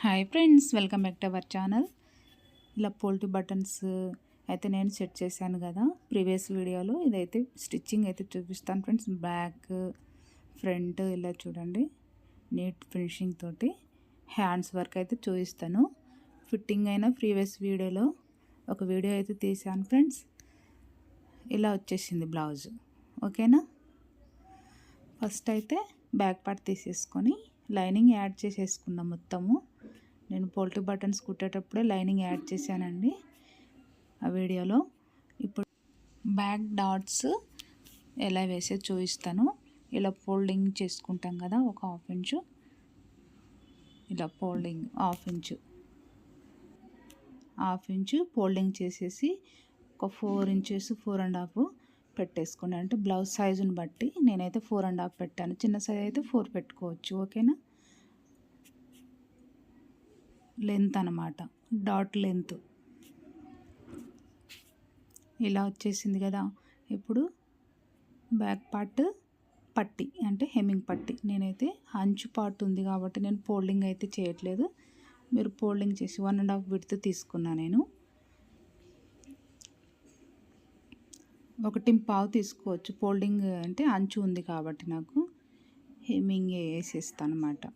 Hi friends welcome back to our channel ఇలా పోల్టీ buttons అయితే నేను సెట్ చేశాను కదా ప్రీవియస్ వీడియోలో. ఇదైతే స్టిచ్చింగ్ అయితే చూపిస్తాను ఫ్రెండ్స్ బ్యాక్ ఫ్రంట్ ఇలా చూడండి. నీట్ ఫినిషింగ్ తోటి హ్యాండ్స్ వర్క్ అయితే చూపిస్తాను. ఫిట్టింగ్ అయిన ప్రీవియస్ వీడియోలో ఒక వీడియో అయితే తీసాను ఫ్రెండ్స్ ఇలా వచ్చేసింది బ్లౌజ్ ఓకేనా ఫస్ట్ అయితే బ్యాక్ పార్ట్ తీసేసుకొని లైనింగ్ యాడ్ చేసేసుకున్నాం మొత్తము. నేను పోల్ట్రీ బటన్స్ కుట్టేటప్పుడే లైనింగ్ యాడ్ చేశానండి ఆ వీడియోలో. ఇప్పుడు బ్యాక్ డాట్స్ ఎలా వేసే చూపిస్తాను. ఇలా ఫోల్డింగ్ చేసుకుంటాం కదా ఒక హాఫ్ ఇంచు. ఇలా folding half inch. Half inch folding చేసేసి ఒక four inches four and half పెట్టేసుకున్నాను. అంటే బ్లౌజ్ సైజుని బట్టి నేనైతే ఫోర్ అండ్ హాఫ్ పెట్టాను. చిన్న సైజ్ అయితే ఫోర్ పెట్టుకోవచ్చు. ఓకేనా? లెంత్ అనమాట డాట్ లెంత్. ఇలా వచ్చేసింది కదా. ఇప్పుడు బ్యాక్ పార్ట్ పట్టి అంటే హెమ్మింగ్ పట్టి. నేనైతే అంచు పార్ట్ ఉంది కాబట్టి నేను ఫోల్డింగ్ అయితే చేయట్లేదు. మీరు ఫోల్డింగ్ చేసి వన్ అండ్ హాఫ్ విడ్త్ తీసుకున్నా నేను. ఒకటి పావు తీసుకోవచ్చు. ఫోల్డింగ్ అంటే అంచు ఉంది కాబట్టి నాకు హెమ్మింగ్ వేసేస్తాను అనమాట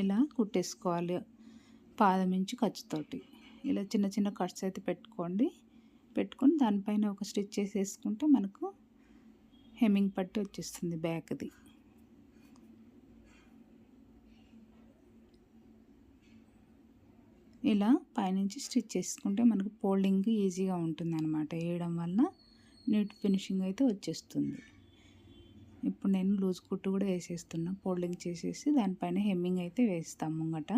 ఇలా కుట్టేసుకోవాలి పాదం ఇంచు ఖర్చుతోటి ఇలా చిన్న చిన్న కట్స్ అయితే పెట్టుకోండి. పెట్టుకొని దానిపైన ఒక స్టిచ్ చేసేసుకుంటే మనకు హెమ్మింగ్ పట్టి వచ్చేస్తుంది బ్యాక్ది. ఇలా పైనుంచి స్టిచ్ చేసుకుంటే మనకు ఫోల్డింగ్ ఈజీగా ఉంటుంది అనమాట వేయడం వల్ల నీట్ ఫినిషింగ్ అయితే వచ్చేస్తుంది. ఇప్పుడు నేను లూజ్ కుట్టు కూడా వేసేస్తున్నా. ఫోల్డింగ్ చేసేసి దానిపైన హెమ్మింగ్ అయితే వేస్తాం ముంగట.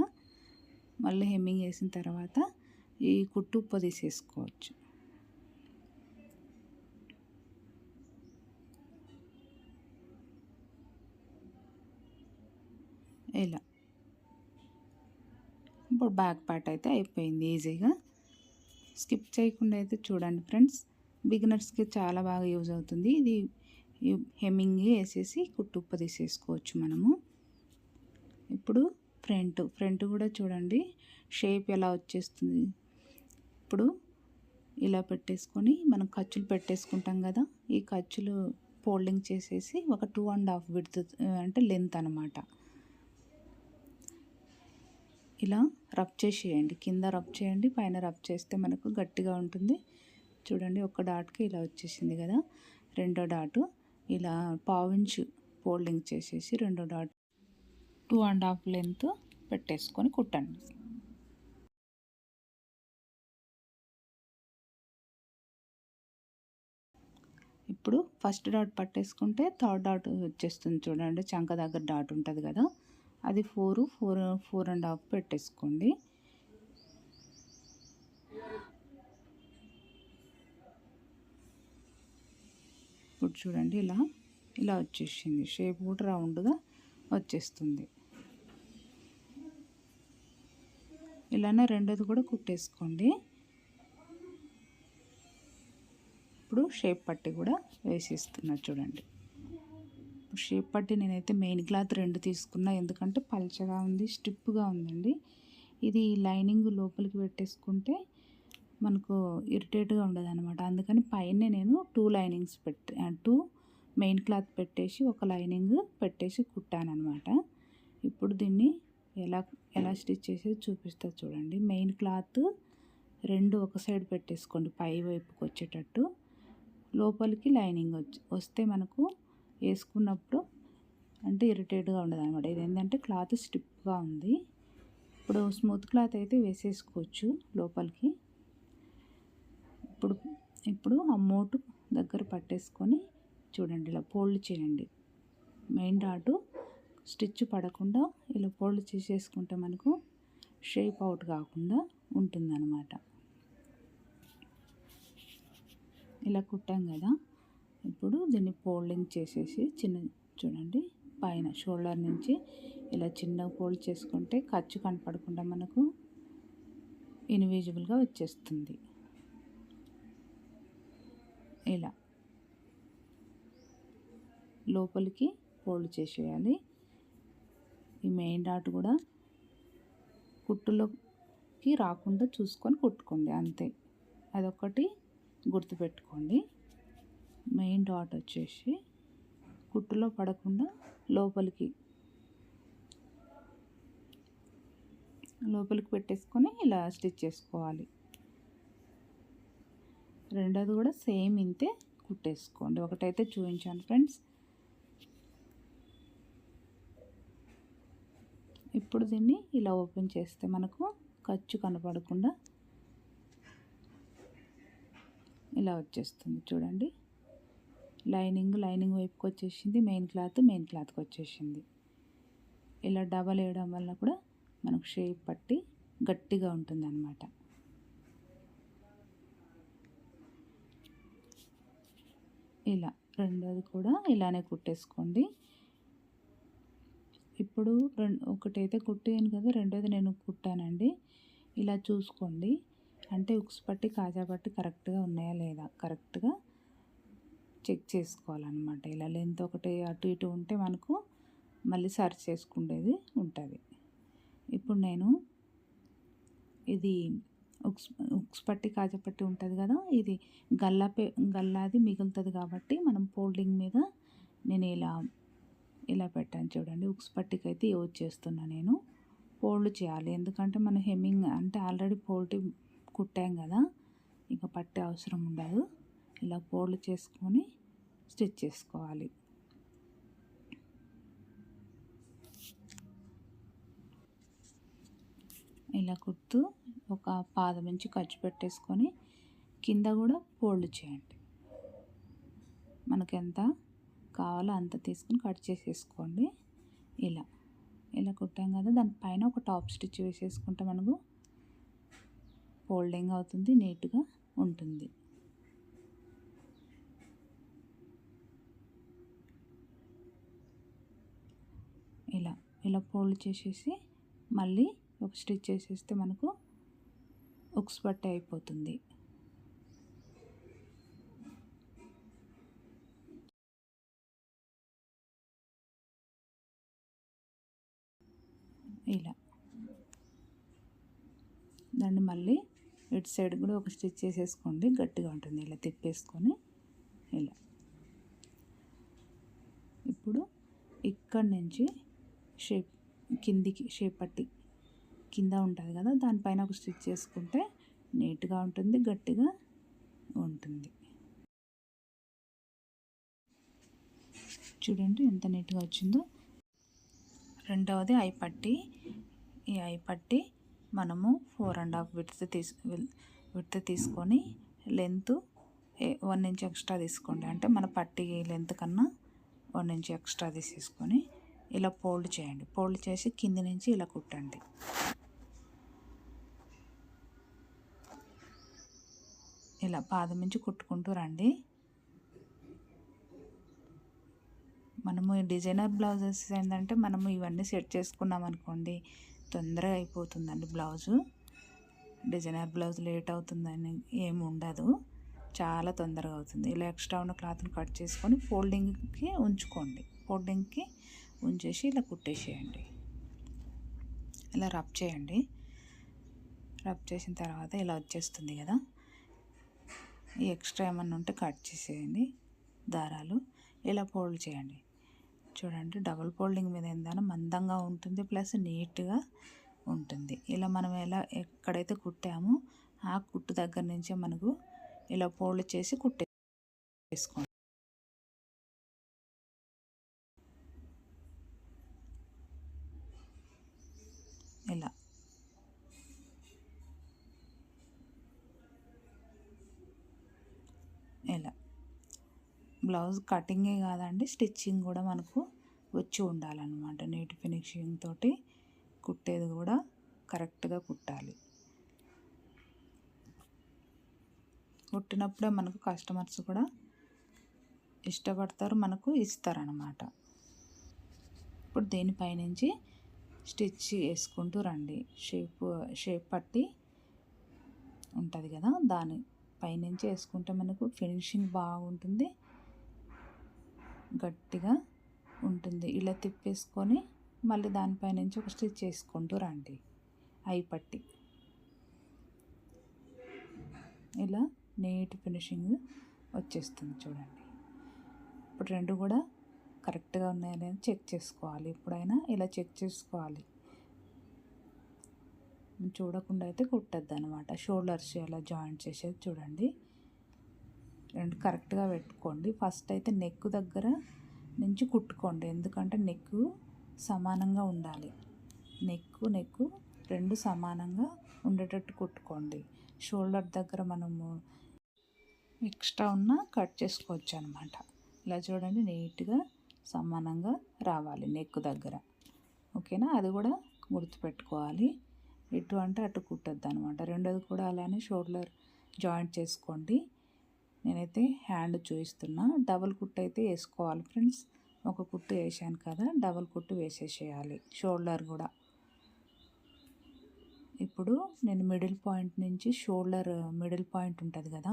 మళ్ళీ హెమ్మింగ్ వేసిన తర్వాత ఈ కుట్టు ఉప్ప తీసేసుకోవచ్చు. ఇలా. ఇప్పుడు బ్యాక్ పార్ట్ అయితే అయిపోయింది ఈజీగా. స్కిప్ చేయకుండా అయితే చూడండి ఫ్రెండ్స్. బిగినర్స్కి చాలా బాగా యూజ్ అవుతుంది. ఇది హెమ్మింగ్ వేసేసి కుట్టుప్ప తీసేసుకోవచ్చు మనము. ఇప్పుడు ఫ్రంట్ ఫ్రంట్ కూడా చూడండి షేప్ ఎలా వచ్చేస్తుంది. ఇప్పుడు ఇలా పెట్టేసుకొని మనం ఖర్చులు పెట్టేసుకుంటాం కదా ఈ ఖర్చులు ఫోల్డింగ్ చేసేసి ఒక టూ అండ్ హాఫ్ విడ్త్ అంటే లెంత్ అనమాట ఇలా రబ్ చేసేయండి కింద రబ్ చేయండి పైన రబ్ చేస్తే మనకు గట్టిగా ఉంటుంది. చూడండి ఒక డాట్కి ఇలా వచ్చేసింది కదా రెండో డాటు. ఇలా పావించు ఫోల్డింగ్ చేసేసి రెండో dot two and half length పెట్టేసుకొని కుట్టండి. ఇప్పుడు ఫస్ట్ డాట్ పట్టేసుకుంటే థర్డ్ డాట్ వచ్చేస్తుంది చూడండి చంక దగ్గర డాట్ ఉంటుంది కదా అది four four four and half పెట్టేసుకోండి. ఇప్పుడు చూడండి ఇలా ఇలా వచ్చేసింది. షేప్ కూడా రౌండ్గా వచ్చేస్తుంది. ఇలానే రెండోది కూడా కుట్టేసుకోండి. ఇప్పుడు షేప్ పట్టి కూడా వేసేస్తున్నా చూడండి. షేప్ పట్టి నేనైతే మెయిన్ క్లాత్ రెండు తీసుకున్నా. ఎందుకంటే పల్చగా ఉంది స్టిప్గా ఉందండి. ఇది లైనింగ్ లోపలికి పెట్టేసుకుంటే మనకు ఇరిటేట్గా ఉండదు అనమాట అందుకని పైన నేను టూ లైనింగ్స్ పెట్టి టూ మెయిన్ క్లాత్ పెట్టేసి ఒక లైనింగ్ పెట్టేసి కుట్టాను అనమాట ఇప్పుడు దీన్ని ఎలా ఎలా స్టిచ్ చేసేది చూపిస్తా చూడండి. మెయిన్ క్లాత్ రెండు ఒక సైడ్ పెట్టేసుకోండి పై వైపుకి వచ్చేటట్టు. లోపలికి లైనింగ్ వచ్చి వస్తే మనకు వేసుకున్నప్పుడు అంటే ఇరిటేట్గా ఉండదు అనమాట ఇది ఏంటంటే క్లాత్ స్టిప్గా ఉంది. ఇప్పుడు స్మూత్ క్లాత్ అయితే వేసేసుకోవచ్చు లోపలికి. ఇప్పుడు ఆ మోటు దగ్గర పట్టేసుకొని చూడండి ఇలా ఫోల్డ్ చేయండి. మెయిన్ డాటు స్టిచ్ పడకుండా ఇలా ఫోల్డ్ చేసేసుకుంటే మనకు షేప్ అవుట్ కాకుండా ఉంటుందన్నమాట. ఇలా కుట్టాం కదా ఇప్పుడు దీన్ని ఫోల్డింగ్ చేసేసి చిన్న చూడండి పైన షోల్డర్ నుంచి ఇలా చిన్న ఫోల్డ్ చేసుకుంటే ఖర్చు కనపడకుండా మనకు ఇన్విజిబుల్గా వచ్చేస్తుంది. ఇలా లోపలికి ఫోల్డ్ చేసేయాలి. ఈ మెయిన్ డాట్ కూడా కుట్టులోకి రాకుండా చూసుకొని కుట్టుకోండి అంతే. అదొకటి గుర్తుపెట్టుకోండి. మెయిన్ డాట్ వచ్చేసి కుట్టులో పడకుండా లోపలికి లోపలికి పెట్టేసుకొని ఇలా స్టిచ్ చేసుకోవాలి. రెండోది కూడా సేమ్ ఇంతే కుట్టేసుకోండి. ఒకటైతే చూపించాను ఫ్రెండ్స్. ఇప్పుడు దీన్ని ఇలా ఓపెన్ చేస్తే మనకు ఖర్చు కనపడకుండా ఇలా వచ్చేస్తుంది చూడండి. లైనింగ్ లైనింగ్ వైపుకి వచ్చేసింది మెయిన్ క్లాత్ మెయిన్ క్లాత్కి వచ్చేసింది. ఇలా డబల్ వేయడం వల్ల కూడా మనకు షేప్ పట్టి గట్టిగా ఉంటుంది అన్నమాట ఇలా రెండోది కూడా ఇలానే కుట్టేసుకోండి. ఇప్పుడు రెండు ఒకటైతే కుట్టాను కదా రెండోది నేను కుట్టానండి. ఇలా చూసుకోండి. అంటే ఉక్స్ పట్టి కాజా పట్టి కరెక్ట్గా ఉన్నాయా లేదా? కరెక్ట్గా చెక్ చేసుకోవాలన్నమాట. ఇలా లెంత్ ఒకటి అటు ఇటు ఉంటే మనకు మళ్ళీ సర్చ్ చేసుకునేది ఉంటుంది. ఇప్పుడు నేను ఇది ఉక్స్ ఉక్స్ పట్టి కాజపట్టి ఉంటుంది కదా? ఇది గల్లా పే గల్లాది మిగులుతుంది కాబట్టి మనం ఫోల్డింగ్ మీద నేను ఇలా ఇలా పెట్టాను చూడండి. ఉక్స్ పట్టికి అయితే యూజ్ చేస్తున్నా నేను. ఫోల్డ్ చేయాలి. ఎందుకంటే మనం హెమ్మింగ్ అంటే ఆల్రెడీ ఫోల్డ్ కుట్టాం కదా? ఇక పట్టే అవసరం ఉండదు. ఇలా ఫోల్డ్ చేసుకొని స్టిచ్ చేసుకోవాలి. ఇలా కుట్టు ఒక పాదం నుంచి ఖర్చు పెట్టేసుకొని కింద కూడా ఫోల్డ్ చేయండి. మనకి ఎంత కావాలో అంత తీసుకుని కట్ చేసేసుకోండి. ఇలా ఇలా కుట్టాం కదా దానిపైన ఒక టాప్ స్టిచ్ వేసేసుకుంటే మనకు ఫోల్డింగ్ అవుతుంది నీట్గా ఉంటుంది. ఇలా ఇలా ఫోల్డ్ చేసేసి మళ్ళీ ఒక స్టిచ్ చేసేస్తే మనకు ఉక్స్ బట్ట అయిపోతుంది. ఇలా. దాన్ని మళ్ళీ ఇటు సైడ్ కూడా ఒక స్టిచ్ చేసేసుకోండి. గట్టిగా ఉంటుంది. ఇలా తిప్పేసుకొని ఇలా. ఇప్పుడు ఇక్కడ నుంచి షేప్ కిందికి షేప్ పట్టి కింద ఉంటుంది కదా దానిపైన ఒక స్టిచ్ చేసుకుంటే నీట్గా ఉంటుంది గట్టిగా ఉంటుంది. చూడండి ఎంత నీట్గా వచ్చిందో. రెండవది ఐ పట్టి. ఈ ఐ పట్టి మనము ఫోర్ అండ్ హాఫ్ విడ్త్ తీసు విడ్త్ తీసుకొని లెంత్ వన్ ఇంచ్ ఎక్స్ట్రా తీసుకోండి. అంటే మన పట్టి లెంత్ కన్నా వన్ ఇంచ్ ఎక్స్ట్రా తీసేసుకొని ఇలా ఫోల్డ్ చేయండి. ఫోల్డ్ చేసి కింది నుంచి ఇలా కుట్టండి. ఇలా పాదం నుంచి కుట్టుకుంటూ రండి. మనము డిజైనర్ బ్లౌజెస్ ఏంటంటే మనము ఇవన్నీ సెట్ చేసుకున్నాం అనుకోండి తొందరగా అయిపోతుందండి బ్లౌజు. డిజైనర్ బ్లౌజ్ లేట్ అవుతుందని ఏమి ఉండదు. చాలా తొందరగా అవుతుంది. ఇలా ఎక్స్ట్రా ఉన్న క్లాత్ని కట్ చేసుకొని ఫోల్డింగ్కి ఉంచుకోండి. ఫోల్డింగ్కి ఉంచేసి ఇలా కుట్టేసేయండి. ఇలా రబ్ చేయండి. రబ్ చేసిన తర్వాత ఇలా వచ్చేస్తుంది కదా. ఎక్స్ట్రా ఏమన్నా ఉంటే కట్ చేసేయండి దారాలు. ఇలా ఫోల్డ్ చేయండి. చూడండి డబుల్ ఫోల్డింగ్ మీద ఏందైనా మందంగా ఉంటుంది ప్లస్ నీట్గా ఉంటుంది. ఇలా మనం ఎలా ఎక్కడైతే కుట్టామో ఆ కుట్టు దగ్గర నుంచే మనకు ఇలా ఫోల్డ్ చేసి కుట్టేసుకోండి. వేసుకోండి ఇలా బ్లౌజ్ కటింగే కాదండి స్టిచ్చింగ్ కూడా మనకు వచ్చి ఉండాలన్నమాట. నీట్ ఫినిషింగ్ తోటి కుట్టేది కూడా కరెక్ట్గా కుట్టాలి. కుట్టినప్పుడే మనకు కస్టమర్స్ కూడా ఇష్టపడతారు మనకు ఇస్తారనమాట ఇప్పుడు దీనిపైనుంచి స్టిచ్ వేసుకుంటూ రండి. షేప్ షేప్ పట్టి ఉంటుంది కదా దాని పైనుంచి వేసుకుంటే మనకు ఫినిషింగ్ బాగుంటుంది. గట్టిగా ఉంటుంది. ఇలా తిప్పేసుకొని మళ్ళీ దానిపై నుంచి ఒక స్టిచ్ చేసుకుంటూ రండి. ఐ పట్టి ఇలా నీట్ ఫినిషింగ్ వచ్చేస్తుంది చూడండి. ఇప్పుడు రెండు కూడా కరెక్ట్గా ఉన్నాయా లేదా చెక్ చేసుకోవాలి. ఎప్పుడైనా ఇలా చెక్ చేసుకోవాలి. చూడకుండా అయితే కుట్టద్దు అనమాట షోల్డర్స్ ఎలా జాయింట్ చేసేది చూడండి. రెండు కరెక్ట్గా పెట్టుకోండి. ఫస్ట్ అయితే నెక్ దగ్గర నుంచి కుట్టుకోండి. ఎందుకంటే నెక్ సమానంగా ఉండాలి. నెక్ నెక్ రెండు సమానంగా ఉండేటట్టు కుట్టుకోండి. షోల్డర్ దగ్గర మనము ఎక్స్ట్రా ఉన్న కట్ చేసుకోవచ్చు అనమాట ఇలా చూడండి నీట్గా సమానంగా రావాలి నెక్ దగ్గర. ఓకేనా? అది కూడా గుర్తుపెట్టుకోవాలి. ఇటు అంటే అటు కుట్టద్దు అనమాట రెండోది కూడా అలానే షోల్డర్ జాయింట్ చేసుకోండి. నేనైతే హ్యాండ్ చూపిస్తున్నా డబల్ కుట్టు అయితే వేసుకోవాలి ఫ్రెండ్స్. ఒక కుట్టు వేసాను కదా డబల్ కుట్టు వేసేసేయాలి షోల్డర్ కూడా. ఇప్పుడు నేను మిడిల్ పాయింట్ నుంచి షోల్డర్ మిడిల్ పాయింట్ ఉంటుంది కదా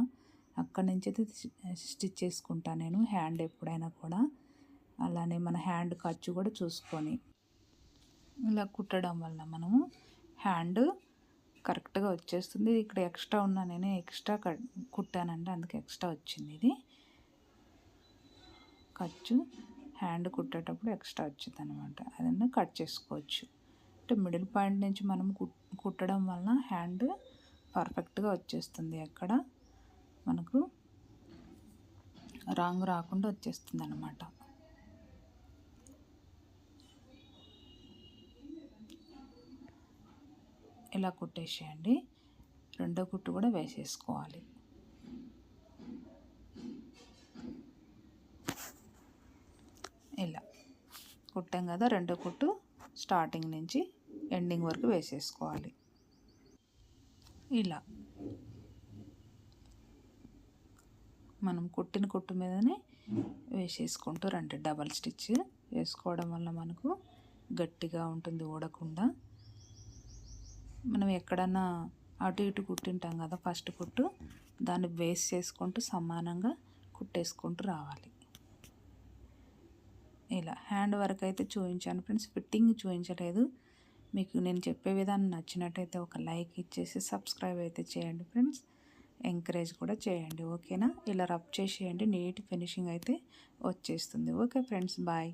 అక్కడ నుంచి అయితే స్టిచ్ చేసుకుంటాను నేను హ్యాండ్ ఎప్పుడైనా కూడా. అలానే మన హ్యాండ్ ఖర్చు కూడా చూసుకొని. ఇలా కుట్టడం వల్ల మనము హ్యాండ్ కరెక్ట్గా వచ్చేస్తుంది. ఇక్కడ ఎక్స్ట్రా ఉన్నా నేను ఎక్స్ట్రా కట్ కుట్టానంటే అందుకే ఎక్స్ట్రా వచ్చింది ఇది. ఖర్చు హ్యాండ్ కుట్టేటప్పుడు ఎక్స్ట్రా వచ్చింది అనమాట అదన్నా కట్ చేసుకోవచ్చు. అంటే మిడిల్ పాయింట్ నుంచి మనం కుట్టడం వలన హ్యాండ్ పర్ఫెక్ట్గా వచ్చేస్తుంది ఎక్కడ. మనకు రాంగ్ రాకుండా వచ్చేస్తుంది అనమాట ఇలా కుట్టేసేయండి. రెండో కుట్టు కూడా వేసేసుకోవాలి. ఇలా కుట్టాం కదా రెండో కుట్టు స్టార్టింగ్ నుంచి ఎండింగ్ వరకు వేసేసుకోవాలి. ఇలా మనం కుట్టిన కుట్టు మీదనే వేసేసుకుంటూ రండి. డబల్ స్టిచ్ వేసుకోవడం వల్ల మనకు గట్టిగా ఉంటుంది ఊడకుండా. మనం ఎక్కడన్నా అటు ఇటు కుట్టింటాం కదా ఫస్ట్ కుట్టు దాన్ని బేస్ చేసుకుంటూ సమానంగా కుట్టేసుకుంటూ రావాలి. ఇలా హ్యాండ్ వర్క్ అయితే చూపించాను ఫ్రెండ్స్ ఫిట్టింగ్ చూపించలేదు. మీకు నేను చెప్పే విధానం నచ్చినట్టయితే ఒక లైక్ ఇచ్చేసి సబ్స్క్రైబ్ అయితే చేయండి ఫ్రెండ్స్ ఎంకరేజ్ కూడా చేయండి ఓకేనా? ఇలా రబ్ చేసేయండి నీట్ ఫినిషింగ్ అయితే వచ్చేస్తుంది. Okay friends bye.